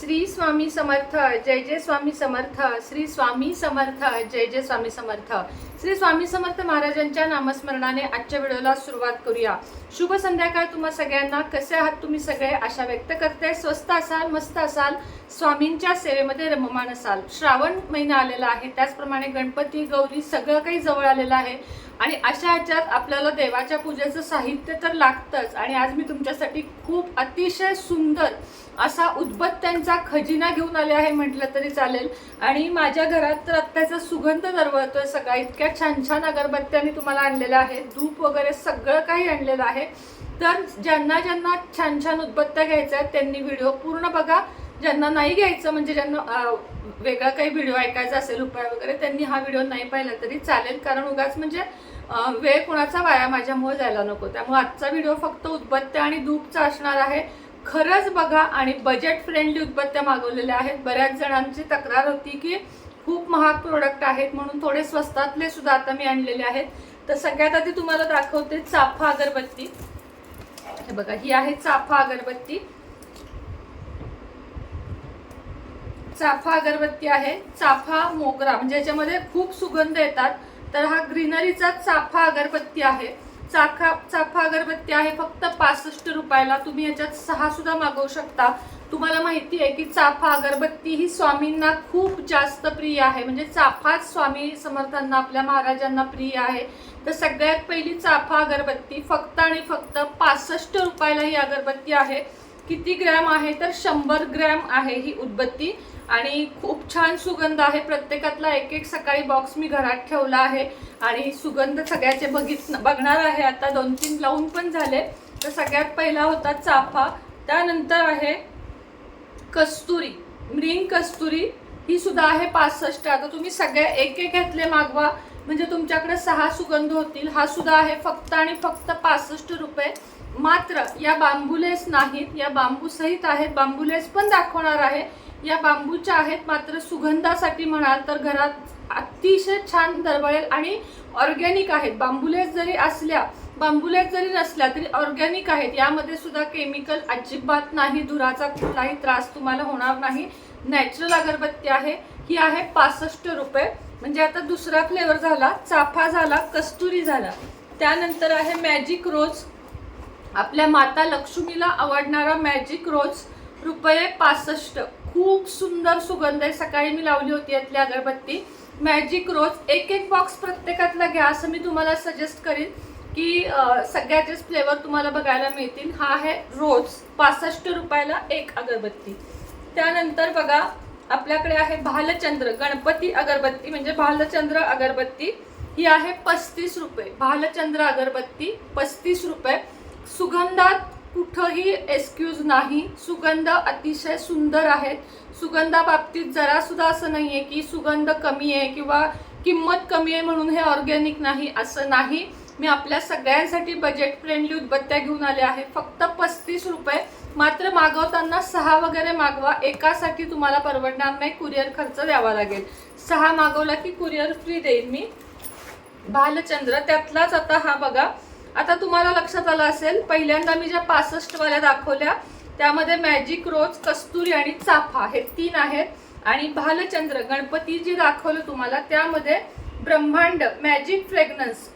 श्री स्वामी समर्थ जय जय स्वामी समर्थ श्री स्वामी समर्थ जय जय स्वामी समर्थ. श्री स्वामी समर्थ महाराजांच्या नामस्मरणाने आजच्या व्हिडिओला सुरुवात करूया. शुभ संध्याकाळ तुम्हा सगळ्यांना. कसे आहात तुम्ही सगळे? आशा व्यक्त करते. स्वस्त असाल मस्त असाल स्वामींच्या सेवेमध्ये रममान असाल. श्रावण महिना आलेला आहे. त्याचप्रमाणे गणपती गौरी सगळं काही जवळ आलेलं आहे. आणि अशा ह्याच्यात आपल्याला देवाच्या पूजेचं साहित्य तर लागतंच. आणि आज मी तुमच्यासाठी खूप अतिशय सुंदर असा उदबत्त्यांचा खजिना घेऊन आले आहे म्हटलं तरी चालेल. आणि माझ्या घरात तर आत्ताचा सुगंध दरवळतोय सगळा. इतक्या छान छान अगरबत्त्या मी तुम्हाला आणलेल्या आहे. धूप वगैरे सगळं काही आणलेलं आहे. तर ज्यांना ज्यांना छान छान उदबत्त्या घ्यायच्या आहेत त्यांनी व्हिडिओ पूर्ण बघा. ज्यांना नाही घ्यायचं म्हणजे ज्यांना वेगळा काही व्हिडिओ ऐकायचा असेल उपाय वगैरे त्यांनी हा व्हिडिओ नाही पाहिला तरी चालेल. कारण उगाच म्हणजे वेळ कुणाचा वाया माझ्यामुळे जायला नको. त्यामुळे आजचा व्हिडिओ फक्त उदबत्त्या आणि धूपचा असणार आहे. खरंच बघा आणि बजेट फ्रेंडली उदबत्त्या मागवलेल्या आहेत. बऱ्याच जणांची तक्रार होती की खूप महाग प्रोडक्ट आहेत म्हणून थोडे स्वस्तातले सुद्धा आता मी आणलेले आहेत. तर सगळ्यात आधी तुम्हाला दाखवते चाफा अगरबत्ती. हे बघा ही आहे चाफा अगरबत्ती. चाफा अगरबत्ती आहे. चाफा मोगरा म्हणजे याच्यामध्ये खूप सुगंध येतात. तर हा ग्रीनरीचा चाफा अगरबत्ती आहे. चाफा चाफा अगरबत्ती आहे फक्त पासष्ट रुपयाला. तुम्ही याच्यात सहा सुद्धा मागवू शकता. तुम्हाला माहिती आहे की चाफा अगरबत्ती ही स्वामींना खूप जास्त प्रिय आहे. म्हणजे चाफाच स्वामी समर्थांना आपल्या महाराजांना प्रिय आहे. तर सगळ्यात पहिली चाफा अगरबत्ती फक्त आणि फक्त पासष्ट रुपयाला ही अगरबत्ती आहे. किती ग्रॅम आहे? तर शंभर ग्रॅम आहे ही उदबत्ती. आणि खूप छान सुगंध आहे. प्रत्येकातला एक एक सकाळी बॉक्स मी घरात ठेवला आहे. आणि सुगंध सगळ्याचे बघित बघणार आहे. आता दोन तीन लावून पण झाले. तर सगळ्यात पहिला होता चाफा. त्यानंतर आहे कस्तुरी. मृंग कस्तुरी ही सुद्धा आहे पासष्ट. आता तुम्ही सगळ्या एक एक घेतले मागवा. म्हणजे तुमच्याकडे सहा सुगंध होतील. हा सुद्धा आहे फक्त आणि फक्त पासष्ट रुपये. मात्र या बांबुलेस नाहीत. या बांबू सहित आहेत. बांबुलेस पण दाखवणार आहे. या बांबूच्या आहेत मात्र सुगंधासाठी म्हणाल तर घरात अतिशय छान दरवळेल आणि ऑर्गॅनिक आहेत. बांबुलेस जरी असल्या बांबुलेस जरी नसल्या तरी ऑर्गॅनिक आहेत. यामध्ये सुद्धा केमिकल अजिबात नाही धुराचा कुठलाही त्रास तुम्हाला होणार नाही. नॅचरल अगरबत्ती आहे ही आहे पासष्ट रुपये. म्हणजे आता दुसरा फ्लेवर झाला चाफा झाला कस्तुरी झाला. त्यानंतर आहे मॅजिक रोज आपल्या माता लक्ष्मीला आवडणारा मॅजिक रोज रुपये पासष्ट. खूप सुंदर सुगंध आहे. सकाळी मी लावली होती यातली अगरबत्ती. मॅजिक रोज एक एक बॉक्स प्रत्येकातला घ्या असं मी तुम्हाला सजेस्ट करीन की सगळ्याचेच फ्लेवर तुम्हाला बघायला मिळतील. हा आहे रोज पासष्ट रुपयाला एक अगरबत्ती. त्यानंतर बघा आपल्याकडे आहे भालचंद्र गणपती अगरबत्ती. म्हणजे भालचंद्र अगरबत्ती ही आहे पस्तीस रुपये. भालचंद्र अगरबत्ती पस्तीस रुपये. सुगंधात कुठंही एक्सक्यूज नाही. सुगंध अतिशय सुंदर आहेत. सुगंधाबाबतीत जरासुद्धा असं नाही आहे की सुगंध कमी आहे किंवा किंमत कमी आहे म्हणून हे ऑर्गॅनिक नाही असं नाही. मी आपल्या सगळ्यांसाठी बजेट फ्रेंडली उदबत्त्या घेऊन आले आहे. फक्त पस्तीस रुपये. मात्र मागवताना सहा वगैरे मागवा. एकासाठी तुम्हाला परवडणार नाही. कुरिअर खर्च द्यावा लागेल. सहा मागवला की कुरिअर फ्री देईल मी. भालचंद्र त्यातलाच आता हा बघा. आता तुम्हाला लक्षात आलं असेल पहिल्यांदा मी ज्या पासष्ट वाल्या दाखवल्या त्यामध्ये मॅजिक रोज कस्तुरी आणि चाफा हे तीन आहेत. आणि भालचंद्र गणपती जे दाखवलं तुम्हाला त्यामध्ये ब्रह्मांड मॅजिक फ्रेग्रन्स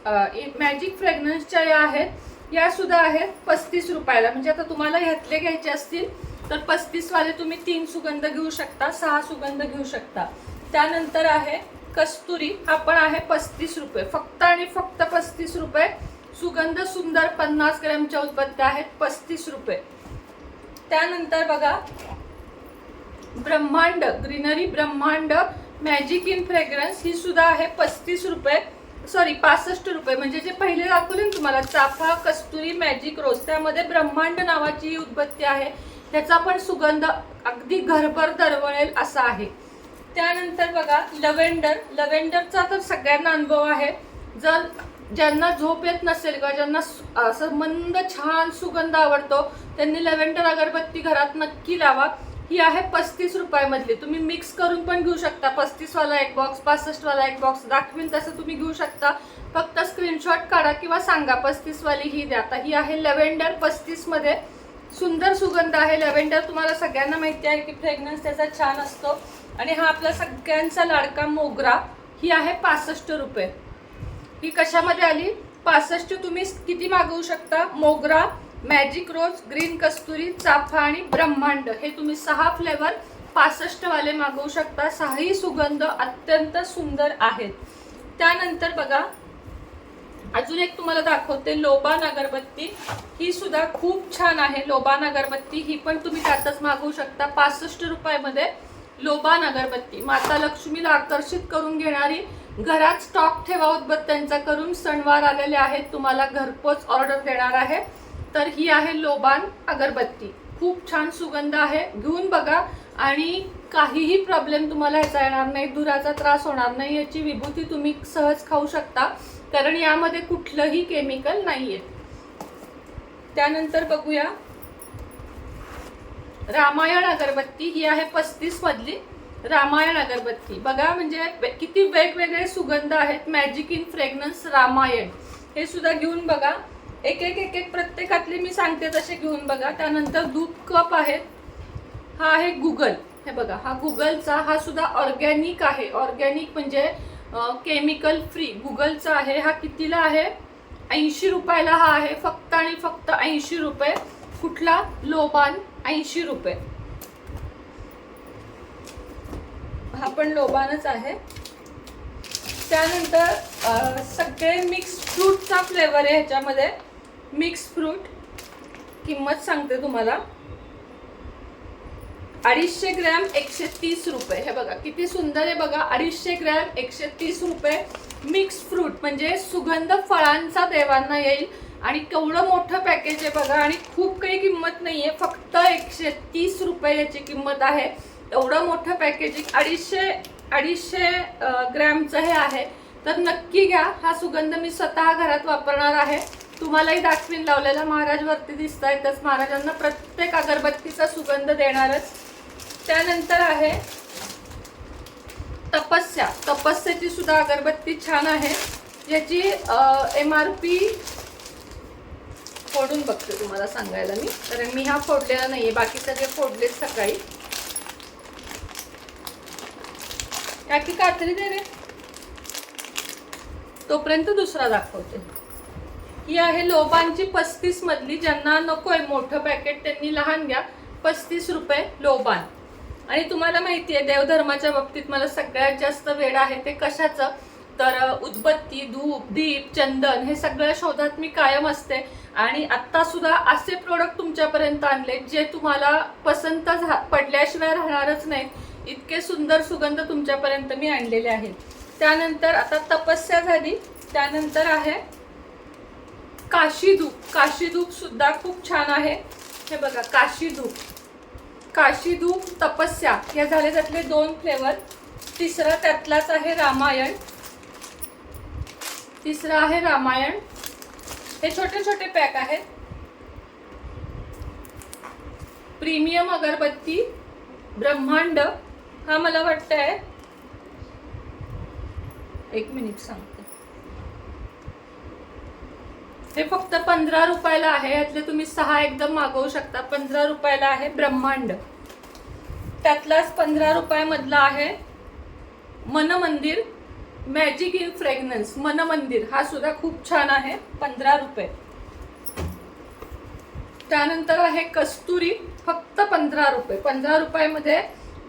मॅजिक फ्रेग्रन्सच्या या आहेत. या सुद्धा आहेत पस्तीस रुपयाला. म्हणजे आता तुम्हाला ह्यातले घ्यायचे असतील तर पस्तीसवाले तुम्ही तीन सुगंध घेऊ शकता सहा सुगंध घेऊ शकता. त्यानंतर आहे कस्तुरी हा पण आहे पस्तीस रुपये. फक्त आणि फक्त पस्तीस रुपये. सुगंध सुंदर पन्नास ग्रॅमच्या उत्पत्त्या आहेत पस्तीस रुपये. त्यानंतर बघा ब्रह्मांड ग्रीनरी ब्रह्मांड मॅजिक इन फ्रेग्रन्स ही सुद्धा आहे पस्तीस रुपये. सॉरी पासष्ट रुपये. म्हणजे जे पहिले दाखवले ना तुम्हाला चाफा कस्तुरी मॅजिक रोज त्यामध्ये ब्रह्मांड नावाची ही उत्पत्ती आहे. त्याचा पण सुगंध अगदी घरभर दरवळेल असा आहे. त्यानंतर बघा लव्हेंडर लव्हेंडरचा तर सगळ्यांना अनुभव आहे. जर ज्यांना झोप येत नसेल किंवा ज्यांना असं मंद छान सुगंध आवडतो त्यांनी लव्हेंडर अगरबत्ती घरात नक्की लावा. ही आहे पस्तीस रुपयामधली. तुम्ही मिक्स करून पण घेऊ शकता. पस्तीसवाला एक बॉक्स पासष्टवाला एक बॉक्स दाखवीन तसं तुम्ही घेऊ शकता. फक्त स्क्रीनशॉट काढा किंवा सांगा पस्तीसवाली ही द्या. आता ही आहे लव्हेंडर पस्तीसमध्ये. सुंदर सुगंध आहे लव्हेंडर. तुम्हाला सगळ्यांना माहिती आहे की फ्रेग्रन्स त्याचा छान असतो. आणि हा आपला सगळ्यांचा लाडका मोगरा. ही आहे पासष्ट रुपये. ही कशामध्ये आली? पासष्ट तुम्ही किती मागवू शकता? मोगरा मॅजिक रोज ग्रीन कस्तुरी चाफा आणि ब्रह्मांड. हे तुम्ही सहा फ्लेवर पासष्ट वाले मागवू शकता. सहाही सुगंध अत्यंत सुंदर आहेत. त्यानंतर बघा अजून एक तुम्हाला दाखवते लोबान अगरबत्ती ही सुद्धा खूप छान आहे लोबान अगरबत्ती ही पण तुम्ही त्यातच मागवू शकता. पासष्ट रुपयामध्ये लोबान अगरबत्ती माता लक्ष्मीला आकर्षित करून घेणारी घरात स्टॉक ठेवा उदबत्त्यांचा करून सणवार आलेले आहेत. तुम्हाला घरपोच ऑर्डर देणार आहे. तर ही आहे लोबान अगरबत्ती. खूप छान सुगंध आहे. घेऊन बघा. आणि काहीही प्रॉब्लेम तुम्हाला ह्याचा येणार नाही. दुराचा त्रास होणार नाही. याची विभूती तुम्ही सहज खाऊ शकता. कारण यामध्ये कुठलंही केमिकल नाही आहे त्यानंतर बघूया. रामायण अगरबत्ती. ही आहे पस्तीस मधली. रामायण अगरबत्ती. बघा म्हणजे किती वेगवेगळे सुगंध आहेत. Magic in fragrance Ramayan. हे सुद्धा घेऊन बघा. एक एक एक एक प्रत्येकातले मी सांगते तसे घेऊन बघा. त्यानंतर दूध कप आहेत हा आहे गुगल हे बघा हा गुगलचा हा सुद्धा ऑर्गॅनिक आहे. ऑर्गॅनिक म्हणजे केमिकल फ्री गुगलचा आहे. हा कितीला आहे? ऐंशी रुपयाला हा आहे. फक्त आणि फक्त ऐंशी रुपये. कुठला? लोबान ऐंशी रुपये. हा पण लोबानच आहे. त्यानंतर सगळे मिक्स फ्रूटचा फ्लेवर आहे ह्याच्यामध्ये. मिक्स फ्रूट किंमत सांगते तुम्हाला. अडीचशे ग्रॅम एकशे तीस रुपये. हे बघा किती सुंदर आहे बघा. अडीचशे ग्रॅम एकशे तीस रुपये. मिक्स फ्रूट म्हणजे सुगंध फळांचा देवांना येईल. आणि केवढं मोठं पॅकेज आहे बघा. आणि खूप काही किंमत नाही आहे फक्त एकशे तीस रुपये याची किंमत आहे. एवढं मोठं पॅकेजिंग अडीचशे अडीचशे ग्रॅमचं हे आहे. तर नक्की घ्या. हा सुगंध मी स्वतः घरात वापरणार आहे. तुम्हालाही दाखवीन लावलेला. महाराजवरती दिसत दिसत आहेतच महाराजांना प्रत्येक अगरबत्तीचा सुगंध देणारच. त्यानंतर आहे तपस्या. तपस्याची सुद्धा अगरबत्ती छान आहे. याची एम आर पी फोडून बघते तुम्हाला सांगायला मी. कारण मी हा फोडलेला नाही आहे बाकी सगळे फोडलेत सकाळी. काकी कात्री दे रे. तोपर्यंत दुसरा दाखवते. ही आहे लोबांची पस्तीस मधली ज्यांना नकोय मोठं पॅकेट त्यांनी लहान घ्या. पस्तीस रुपये लोबान. आणि तुम्हाला माहिती आहे देवधर्माच्या बाबतीत मला सगळ्यात जास्त वेळ आहे ते कशाचं? तर उदबत्ती धूप दीप चंदन हे सगळ्या शोधात मी कायम असते. आणि आत्तासुद्धा असे प्रोडक्ट तुमच्यापर्यंत आणले जे तुम्हाला पसंत झा- पडल्याशिवाय राहणारच नाहीत. इतके सुंदर सुगंध तुमच्यापर्यंत मी आणलेले आहेत. त्यानंतर आता तपस्या झाली. त्यानंतर आहे काशी धूप. काशी धूप सुद्धा खूप छान आहे. हे बघा काशी धूप. काशी धूप तपस्या या झाले त्यातले दोन फ्लेवर तिसरा त्यातलाच आहे रामायण. तिसरा आहे रामायण. हे छोटे छोटे पॅक आहेत. प्रीमियम अगरबत्ती ब्रह्मांड हा मला वाटतंय. एक मिनिट सांगते. हे फक्त पंधरा रुपयाला आहे यातले तुम्ही सहा एकदम मागवू शकता. पंधरा रुपयाला आहे ब्रह्मांड. त्यातलाच पंधरा रुपयामधला आहे मन मंदिर मॅजिक इन फ्रेग्रन्स मन मंदिर हा सुद्धा खूप छान आहे पंधरा रुपये. त्यानंतर आहे कस्तुरी फक्त पंधरा रुपये. पंधरा रुपयामध्ये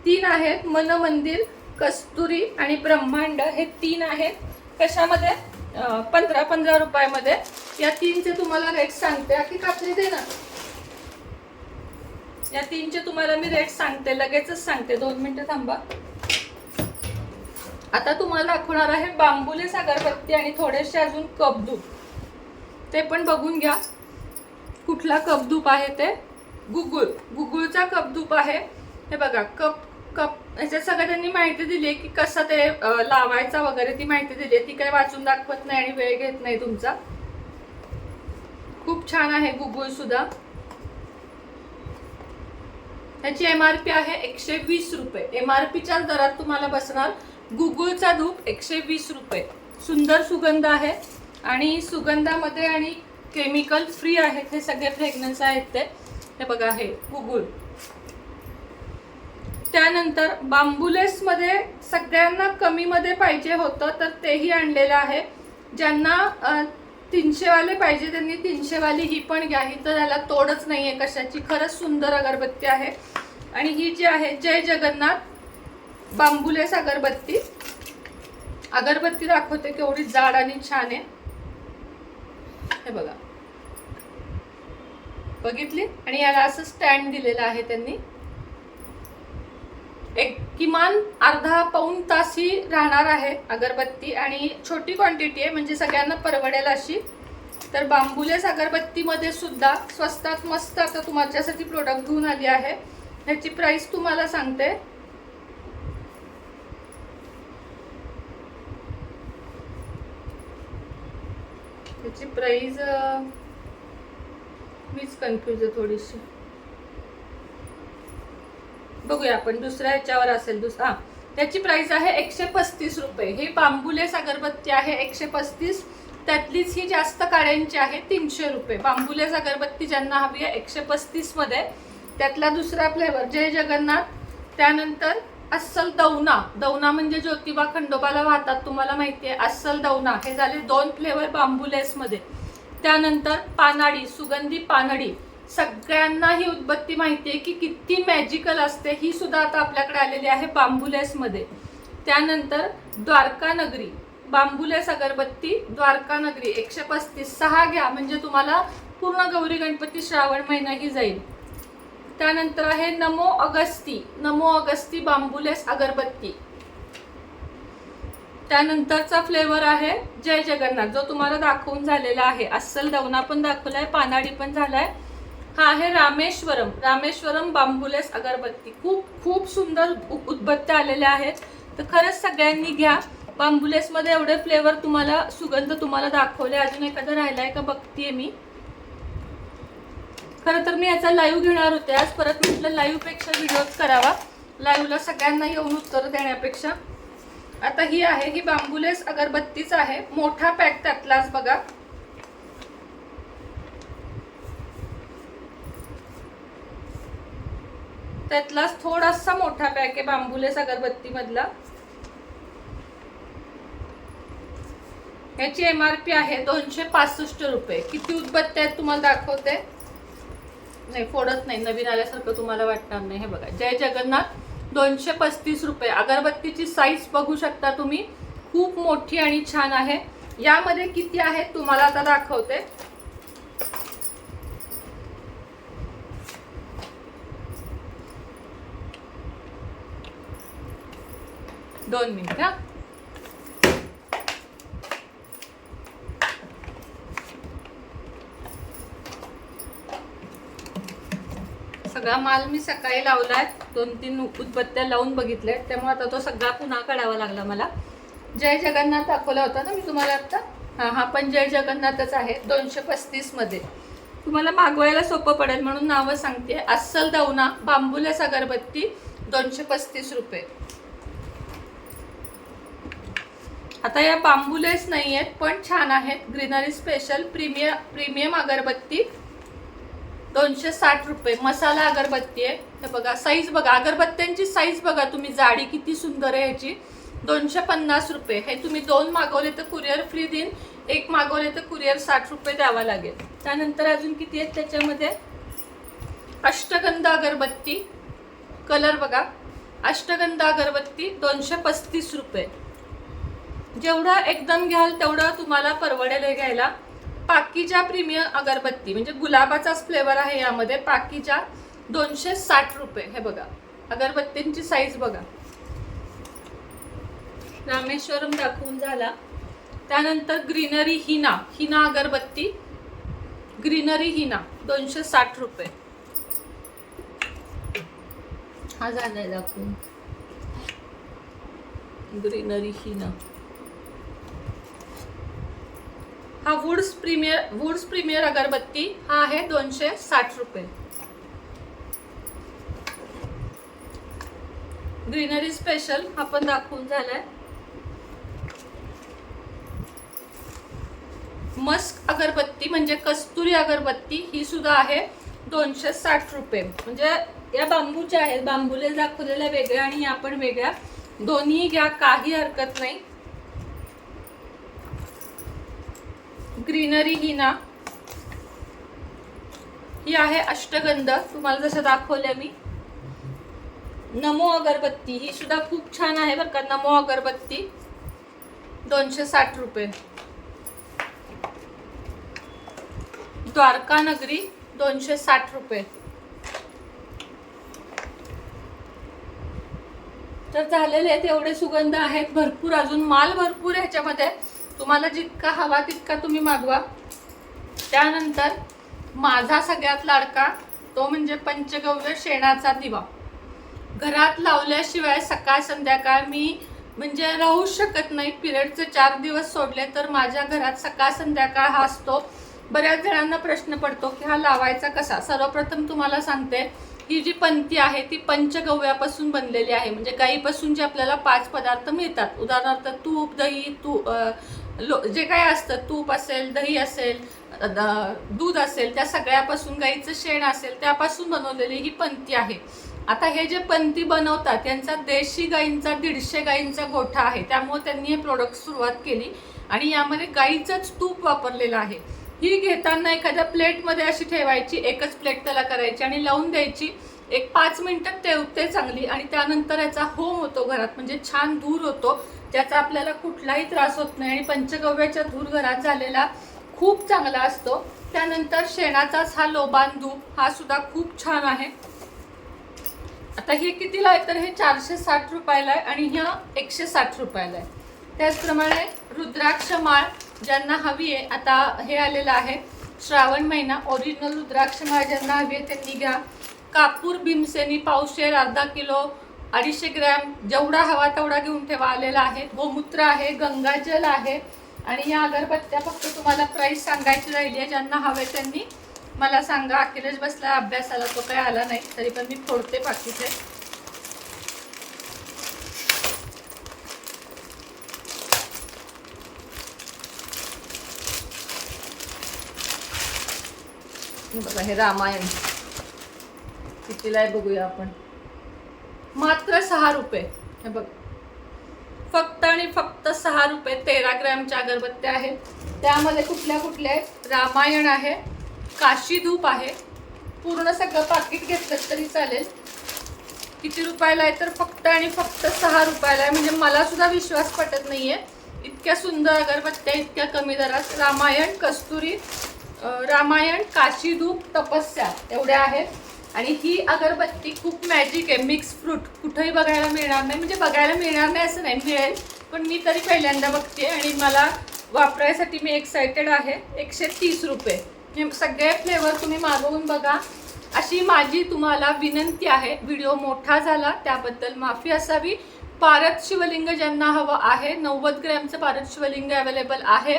तीन आहेत. मन मंदिर कस्तुरी आणि ब्रह्मांड हे तीन आहेत. कशामध्ये? पंधरा पंधरा रुपयामध्ये. या तीनचे तुम्हाला रेट सांगते. की कात्री दे ना. या तीनचे तुम्हाला मी रेट सांगते. लगेचच सांगते. दोन मिनटं थांबा. आता तुम्हाला दाखवणार आहे बांबुले सागरबत्ती आणि थोडेसे अजून कपधूप ते पण बघून घ्या. कुठला कपधूप आहे ते? गुगुळ गुगुळचा कपधूप आहे. हे बघा कप कप याच्यात सगळं त्यांनी माहिती दिली आहे की कसं ते लावायचा वगैरे ती माहिती दिली. आहे ती काही वाचून दाखवत नाही आणि वेळ घेत नाही तुमचा. खूप छान आहे गुगुळ सुद्धा. त्याची एम आर पी आहे एकशे वीस रुपये. एम आर पीच्या दरात तुम्हाला बसणार गुगुळचा धूप एकशे वीस रुपये. सुंदर सुगंध आहे आणि सुगंधामध्ये आणि केमिकल फ्री आहेत. हे सगळे फ्रेग्रन्स आहेत ते. हे बघा हे गुगुळ. त्यानंतर बांबुलेसमध्ये सगळ्यांना कमीमध्ये पाहिजे होतं तर तेही आणलेलं आहे. ज्यांना तीनशेवाले पाहिजे त्यांनी तीनशेवाली ही पण घ्या. ही तर त्याला तोडच नाहीये कशाची. खरंच सुंदर अगरबत्ती आहे. आणि ही जी आहे जय जगन्नाथ बांबुलेस अगरबत्ती. अगरबत्ती दाखवते केवढी जाड आणि छान आहे. हे बघा. बघितली? आणि याला असं स्टँड दिलेलं आहे त्यांनी. एक किमान अर्धा पाऊण तास ही राहणार आहे अगरबत्ती आणि छोटी क्वांटिटी आहे म्हणजे सगळ्यांना परवडेल अशी. तर बांबुलेस अगरबत्तीमध्ये सुद्धा स्वस्तात मस्त आता तुमच्यासाठी प्रोडक्ट घेऊन आली आहे. ह्याची प्राईस तुम्हाला सांगते. ह्याची प्राईज मीच कन्फ्यूज आहे थोडीशी. बघूया आपण दुसऱ्या ह्याच्यावर असेल दुसरा त्याची प्राइस आहे एकशे पस्तीस रुपये. ही बांबुलेस अगरबत्ती आहे एकशे पस्तीस. त्यातलीच ही जास्त काड्यांची आहे तीनशे रुपये. बांबुलेस अगरबत्ती ज्यांना हवी आहे एकशे पस्तीसमध्ये. त्यातला दुसरा फ्लेवर जय जगन्नाथ. त्यानंतर अस्सल दौना. दौना म्हणजे ज्योतिबा खंडोबाला वाहतात तुम्हाला माहिती आहे. अस्सल दौना. हे झाले दोन फ्लेवर बांबुलेस मध्ये त्यानंतर पानाडी सुगंधी पानडी. सगळ्यांना ही उदबत्ती माहिती आहे की किती मॅजिकल असते ही सुद्धा आता आपल्याकडे आलेली आहे बांबुलेसमध्ये त्यानंतर द्वारका नगरी बांबुलेस अगरबत्ती द्वारका नगरी एकशे पस्तीस सहा घ्या म्हणजे तुम्हाला पूर्ण गौरी गणपती श्रावण महिनाही जाईल. त्यानंतर आहे नमो अगस्ती नमो अगस्ती बांबुलेस अगरबत्ती. त्यानंतरचा फ्लेवर आहे जय जगन्नाथ जो तुम्हाला दाखवून झालेला आहे. अस्सल दवना पण दाखवलाय पानाडी पण झालाय. हा आहे रामेश्वरम. रामेश्वरम बांबुलेस अगरबत्ती. खूप खूप सुंदर उदबत्त्या आलेल्या आहेत. तर खरंच सगळ्यांनी घ्या. बांबुलेसमध्ये एवढे फ्लेवर तुम्हाला सुगंध तुम्हाला दाखवले. अजून एखादा राहिलाय का? बघतीये मी. खरं तर मी याचा लाईव्ह घेणार होते आज. परत म्हटलं लाईव्हपेक्षा व्हिडिओच करावा. लाईव्हला सगळ्यांना येऊन उत्तर देण्यापेक्षा. आता ही आहे ही बांबुलेस अगरबत्तीच आहे. मोठा पॅक त्यातलाच बघा. त्यातलाच थोडासा मोठा पॅक आहे बांबुलेस अगरबत्ती मधला याची एम आर पी आहे दोनशे पासष्ट रुपये. किती उदबत्त्या आहेत तुम्हाला दाखवते? नाही फोडत नाही. नवीन आल्यासारखं तुम्हाला वाटणार नाही. हे बघा जय जगन्नाथ दोनशे पस्तीस रुपये. अगरबत्तीची साईज बघू शकता तुम्ही. खूप मोठी आणि छान आहे. यामध्ये किती आहे तुम्हाला आता दाखवते. दोन मिनिट. हा सगळा माल मी सकाळी लावलाय. दोन तीन उदबत्त्या लावून बघितल्या. त्यामुळे आता तो सगळा पुन्हा काढावा लागला मला. जय जगन्नाथ दाखवला होता ना मी तुम्हाला आता? हा हा पण जय जगन्नाथच आहे. दोनशे पस्तीसमध्ये. तुम्हाला मागवायला सोपं पडेल म्हणून नावं सांगते. अस्सल दौना बांबुलेस अगरबत्ती दोनशे पस्तीस रुपये. आता या बांबुलेस नाही आहेत पण छान आहेत. ग्रीनरी स्पेशल प्रीमियम प्रीमियम अगरबत्ती. दोनशे साठ रुपये. मसाला अगरबत्ती आहे. हे बघा साईज बघा. अगरबत्त्यांची साईज बघा तुम्ही. जाडी किती सुंदर आहे ह्याची. दोनशे पन्नास रुपये. हे तुम्ही दोन मागवले तर कुरिअर फ्री देईन. एक मागवले तर कुरिअर साठ रुपये द्यावा लागेल. त्यानंतर अजून किती आहेत त्याच्यामध्ये? अष्टगंध अगरबत्ती. कलर बघा. अष्टगंध अगरबत्ती दोनशे पस्तीस रुपये. जेवढं एकदम घ्याल तेवढं तुम्हाला परवडेल हे घ्यायला. पाकीच्या प्रीमियम अगरबत्ती म्हणजे गुलाबाचाच फ्लेवर आहे यामध्ये पाकीच्या दोनशे साठ रुपये. हे बघा अगरबत्तींची साईज बघा. रामेश्वरम दाखवून झाला. त्यानंतर ग्रीनरी हिना हिना अगरबत्ती. ग्रीनरी हिना दोनशे साठ रुपये. हा झालाय दाखवून. ग्रीनरी हिना. हा वुड्स प्रीमियर वुड्स प्रीमियर अगरबत्ती हा आहे दोनशे साठ रुपये. ग्रीनरी स्पेशल हा पण दाखवून झालाय. मस्क अगरबत्ती म्हणजे कस्तुरी अगरबत्ती ही सुद्धा आहे दोनशे साठ रुपये. म्हणजे या बांबूच्या आहेत बांबूले दाखवलेल्या वेगळ्या आणि या पण वेगळ्या. दोन्ही घ्या काही हरकत नाही. ग्रीनरी ही ना ही आहे अष्टगंध. तुम्हाला जसं दाखवल्या मी. नमो अगरबत्ती ही सुद्धा खूप छान आहे बरं का. नमो अगरबत्ती दोनशे साठ रुपये. द्वारका नगरी दोनशे साठ रुपये. तर झालेले आहेत एवढे सुगंध आहेत भरपूर अजून माल भरपूर ह्याच्यामध्ये तुम्हाला जितका हवा तितका तुम्ही मागवा. त्यानंतर माझा सगळ्यात लाडका तो म्हणजे पंचगव्य शेणाचा दिवा. घरात लावल्याशिवाय सकाळ संध्याकाळ मी म्हणजे राहू शकत नाही. पिरियडचे चार दिवस सोडले तर माझ्या घरात सकाळ संध्याकाळ हा असतो. बऱ्याच जणांना प्रश्न पडतो की हा लावायचा कसा? सर्वप्रथम तुम्हाला सांगते ही जी पंथी आहे ती पंचगव्यापासून बनलेली आहे. म्हणजे गाईपासून जे आपल्याला पाच पदार्थ मिळतात. उदाहरणार्थ तूप दही तू लो जे काय असतं तूप असेल दही असेल दूध असेल त्या सगळ्यापासून गाईचं शेण असेल त्यापासून बनवलेली ही पंथी आहे. आता हे जे पंथी बनवतात यांचा देशी गाईंचा दीडशे गाईंचा गोठा आहे. त्यामुळे त्यांनी हे प्रोडक्ट सुरुवात केली आणि यामध्ये गाईचंच तूप वापरलेलं आहे. ही घेताना एखाद्या प्लेटमध्ये अशी ठेवायची एकच प्लेट त्याला करायची आणि लावून द्यायची. एक पाच मिनटं तेवते चांगली आणि त्यानंतर याचा होम होतो घरात म्हणजे छान धूर होतो. ज्याचा आपल्याला कुठलाही त्रास होत नाही आणि पंचगव्याच्या धूर घरात झालेला खूप चांगला असतो. त्यानंतर शेणाचाच हा लोबान धूप हा सुद्धा खूप छान आहे. आता हे कितीला आहे तर हे चारशे साठ रुपयाला आहे आणि ह्या एकशे साठ रुपयाला आहे. त्याचप्रमाणे रुद्राक्ष माळ ज्यांना हवी आहे आता हे आलेलं आहे. श्रावण महिना ओरिजिनल रुद्राक्ष माळ ज्यांना हवी आहे त्यांनी घ्या. कापूर भीमसेनी पावशेर अर्धा किलो अडीचशे ग्रॅम जेवढा हवा तेवढा घेऊन ठेवा आलेला आहे. हो, गोमूत्र आहे गंगाजल आहे. आणि या अगरबत्त्या फक्त तुम्हाला प्राईस सांगायची राहिली आहे. ज्यांना हवे त्यांनी मला सांगा. अखेरच बसला अभ्यासाला तो काही आला नाही तरी पण मी फोडते बाकीचे. बघा हे रामायण. कितीला आहे बघूया आपण? मात्र सहा रुपये. हे बघ. फक्त आणि फक्त सहा रुपये तेरा ग्रॅमच्या अगरबत्त्या आहेत. त्यामध्ये कुठल्या कुठल्या आहेत? रामायण आहे काशी धूप आहे. पूर्ण सगळं पाकिट घेतलं तरी चालेल. किती रुपयाला आहे तर फक्त आणि फक्त सहा रुपयाला आहे. म्हणजे मला सुद्धा विश्वास पटत नाहीये. इतक्या सुंदर अगरबत्त्या इतक्या कमी दरात. रामायण कस्तुरी रामायण काशी धूप तपस्या एवढ्या आहेत. आणि ही अगरबत्ती खूप मॅजिक आहे. मिक्स फ्रूट कुठंही बघायला मिळणार नाही. म्हणजे बघायला मिळणार नाही असं नाही मिळेल. पण मी तरी पहिल्यांदा बघते आणि मला वापरायसाठी मी एक्सायटेड आहे. एकशे तीस रुपये. हे सगळे फ्लेवर तुम्ही मागवून बघा. अशी माझी तुम्हाला विनंती आहे. व्हिडिओ मोठा झाला त्याबद्दल माफी असावी. पारद शिवलिंग ज्यांना हवं आहे नव्वद ग्रॅमचं पारद शिवलिंग अवेलेबल आहे.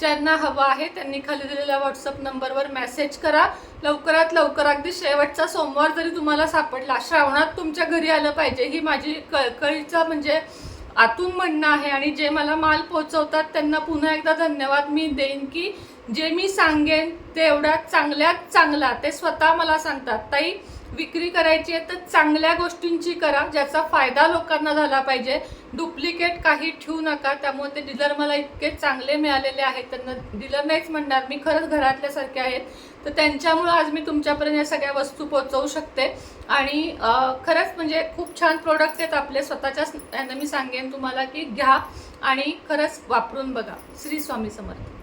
ज्यांना हवं आहे त्यांनी खाली दिलेल्या व्हॉट्सअप नंबरवर मेसेज करा. लवकरात लवकर अगदी शेवटचा सोमवार जरी तुम्हाला सापडला श्रावणात तुमच्या घरी आलं पाहिजे ही माझी कळकळीचा म्हणजे आतून म्हणणं आहे. आणि जे मला माल पोचवतात त्यांना पुन्हा एकदा धन्यवाद मी देईन की जे मी सांगेन तेवढ्यात चांगल्यात चांगला ते स्वतः मला सांगतात. ताई विक्री करायची आहे तर चांगल्या गोष्टींची करा ज्याचा फायदा लोकांना झाला पाहिजे. डुप्लिकेट काही ठेवू नका त्यामुळे ते डीलर मला इतके चांगले मिळालेले आहेत. त्यांना डीलर नाहीच म्हणणार मी खरंच घरातल्यासारखे आहेत. तर त्यांच्यामुळं आज मी तुमच्यापर्यंत या सगळ्या वस्तू पोहोचवू शकते. आणि खरंच म्हणजे खूप छान प्रोडक्ट आहेत आपले स्वतःच्याच यांना मी सांगेन तुम्हाला की घ्या आणि खरंच वापरून बघा. श्री स्वामी समर्थ.